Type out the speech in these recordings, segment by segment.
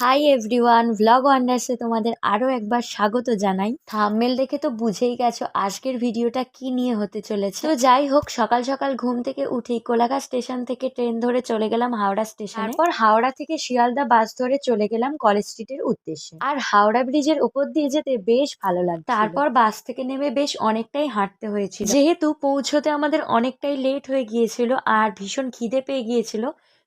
Hi everyone vlog ওয়ান্ডার্সে তোমাদের আরও একবার স্বাগত জানাই। থাম্বনেল দেখে তো বুঝেই গেছো আজকের ভিডিওটা কি নিয়ে হতে চলেছে। তো যাই হোক সকাল সকাল ঘুম থেকে উঠেই কোলাঘাট স্টেশন থেকে ট্রেন ধরে চলে গেলাম হাওড়া স্টেশন। তারপর হাওড়া থেকে শিয়ালদা বাস ধরে চলে গেলাম কলেজ স্ট্রিটের উদ্দেশ্যে। আর হাওড়া ব্রিজের উপর দিয়ে যেতে বেশ ভালো লাগছে তারপর বাস থেকে নেমে বেশ অনেকটাই হাঁটতে হয়েছিল। যেহেতু পৌঁছতে আমাদের অনেকটাই লেট হয়ে গিয়েছিল আর ভীষণ খিদে পেয়ে গিয়েছিল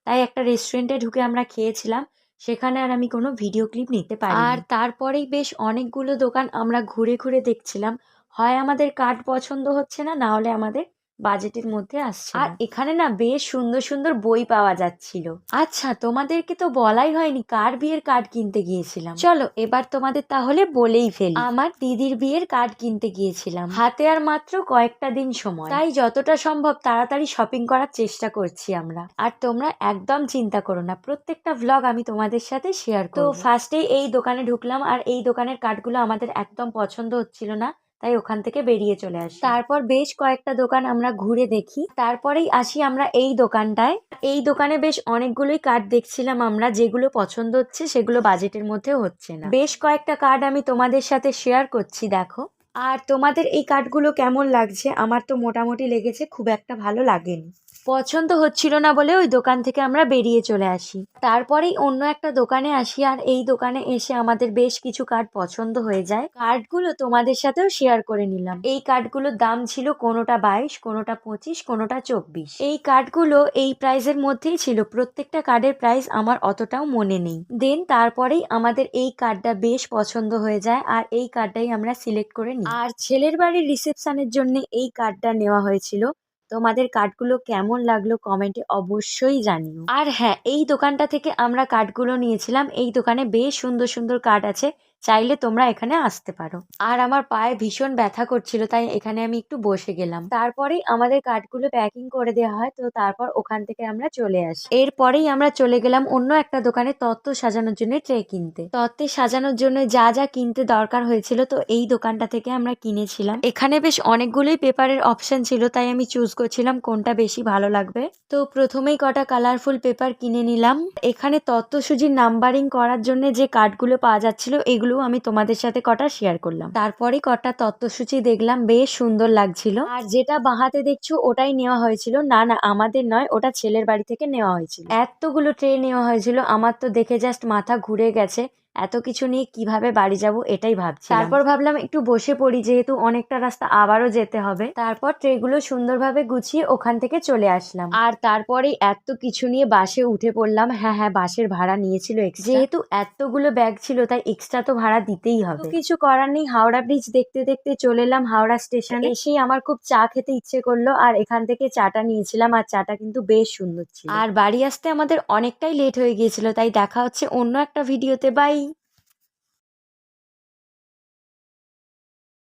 তাই একটা রেস্টুরেন্টে ঢুকে আমরা খেয়েছিলাম। সেখানে আর আমি কোনো ভিডিও ক্লিপ নিতে পারি আর তারপরেই বেশ অনেকগুলো দোকান আমরা ঘুরে ঘুরে দেখছিলাম। হয় আমাদের কাঠ পছন্দ হচ্ছে না না হলে আমাদের বাজেটের মধ্যে আসছে আর এখানে না বেশ সুন্দর সুন্দর বই পাওয়া যাচ্ছিল। আচ্ছা তোমাদেরকে তো বলাই হয়নি কার বিয়ের কার্ড কিনতে গিয়েছিলাম। চলো এবার তোমাদের তাহলে বলেই ফেলি। আমার দিদির বিয়ের কার্ড কিনতে গিয়েছিলাম। হাতে আর মাত্র কয়েকটা দিন সময়। তাই যতটা সম্ভব তাড়াতাড়ি শপিং করার চেষ্টা করছি আমরা। আর তোমরা একদম চিন্তা করো না প্রত্যেকটা ভ্লগ আমি তোমাদের সাথে শেয়ার করব। তো ফার্স্টেই এই দোকানে ঢুকলাম আর এই দোকানের কার্ডগুলো আমাদের একদম পছন্দ হচ্ছিল না। তাই ওখান থেকে বেরিয়ে চলে আসি। তারপর বেশ কয়েকটা দোকান আমরা ঘুরে দেখি। তারপরেই আসি আমরা এই দোকানটায়। এই দোকানে বেশ অনেকগুলোই কার্ড দেখছিলাম আমরা, যেগুলো পছন্দ হচ্ছে সেগুলো বাজেটের মধ্যে হচ্ছে না। বেশ কয়েকটা কার্ড আমি তোমাদের সাথে শেয়ার করছি, দেখো। আর তোমাদের এই কার্ডগুলো কেমন লাগছে? আমার তো মোটামুটি লেগেছে, খুব একটা ভালো লাগেনি। পছন্দ হচ্ছিল না বলে ওই দোকান থেকে আমরা বেরিয়ে চলে আসি। তারপরেই অন্য একটা দোকানে আসি আর এই দোকানে এসে আমাদের বেশ কিছু কার্ড পছন্দ হয়ে যায়। কার্ডগুলো তোমাদের সাথেও শেয়ার করে নিলাম। এই কার্ডগুলোর দাম ছিল কোনোটা বাইশ, কোনোটা পঁচিশ, কোনোটা চব্বিশ। এই কার্ডগুলো এই প্রাইসের মধ্যেই ছিল। প্রত্যেকটা কার্ডের প্রাইস আমার অতটাও মনে নেই। দেন তারপরেই আমাদের এই কার্ডটা বেশ পছন্দ হয়ে যায় আর এই কার্ডটাই আমরা সিলেক্ট করে নিই। আর ছেলের বাড়ির রিসেপশনের জন্য এই কার্ডটা নেওয়া হয়েছিল। তোমাদের কার্ডগুলো কেমন লাগল কমেন্টে অবশ্যই জানিও। আর হ্যাঁ এই দোকানটা থেকে আমরা কার্ডগুলো নিয়েছিলাম। এই দোকানে বেশ সুন্দর সুন্দর কার্ড আছে। চাইলে তোমরা এখানে আসতে পারো। আর আমার পায়ে ভীষণ ব্যথা করছিল, তাই এখানে আমি একটু বসে গেলাম। তারপরেই আমাদের কার্ডগুলো প্যাকিং করে দেওয়া হয়, তো তারপর ওখান থেকে আমরা চলে আসি। এরপরেই আমরা চলে গেলাম অন্য একটা দোকানে তত্ত্ব সাজানোর জন্য ট্রে কিনতে। তত্ত্বে সাজানোর জন্য যা যা কিনতে দরকার হয়েছিল, তো এই দোকানটা থেকে আমরা কিনেছিলাম। এখানে বেশ অনেকগুলোই পেপারের অপশন ছিল, তাই আমি চুজ করছিলাম কোনটা বেশি ভালো লাগবে। তো প্রথমেই কটা কালারফুল পেপার কিনে নিলাম। এখানে তত্ত্বসূচির নাম্বারিং করার জন্য যে কার্ডগুলো পাওয়া যাচ্ছিল, এগুলো আমি তোমাদের সাথে কটা শেয়ার করলাম। তারপরে কটা তত্ত্বসূচি দেখলাম, বেশ সুন্দর লাগছিল। আর যেটা বাহাতে দেখছ, ওটাই নেওয়া হয়েছিল। না না, আমাদের নয়, ওটা ছেলের বাড়ি থেকে নেওয়া হয়েছিল। এতগুলো ট্রে নেওয়া হয়েছিল, আমার তো দেখে জাস্ট মাথা ঘুরে গেছে। এত কিছু নিয়ে কীভাবে বাড়ি যাব এটাই ভাবছি তারপর ভাবলাম একটু বসে পড়ি যেহেতু অনেকটা রাস্তা আবারও যেতে হবে। তারপর ট্রেগুলো সুন্দরভাবে গুছিয়ে ওখান থেকে চলে আসলাম। আর তারপরে এত কিছু নিয়ে বাসে উঠে পড়লাম। হ্যাঁ হ্যাঁ বাসের ভাড়া নিয়েছিল। যেহেতু এতগুলো ব্যাগ ছিল তাই এক্সট্রা তো ভাড়া দিতেই হবে। কিছু করার নেই হাওড়া ব্রিজ দেখতে দেখতে চলে এলাম হাওড়া স্টেশনে এসেই আমার খুব চা খেতে ইচ্ছে করল আর এখান থেকে চাটা নিয়েছিলাম আর চাটা কিন্তু বেশ সুন্দর ছিল। আর বাড়ি আসতে আমাদের অনেকটাই লেট হয়ে গিয়েছিল তাই দেখা হচ্ছে অন্য একটা ভিডিওতে বাই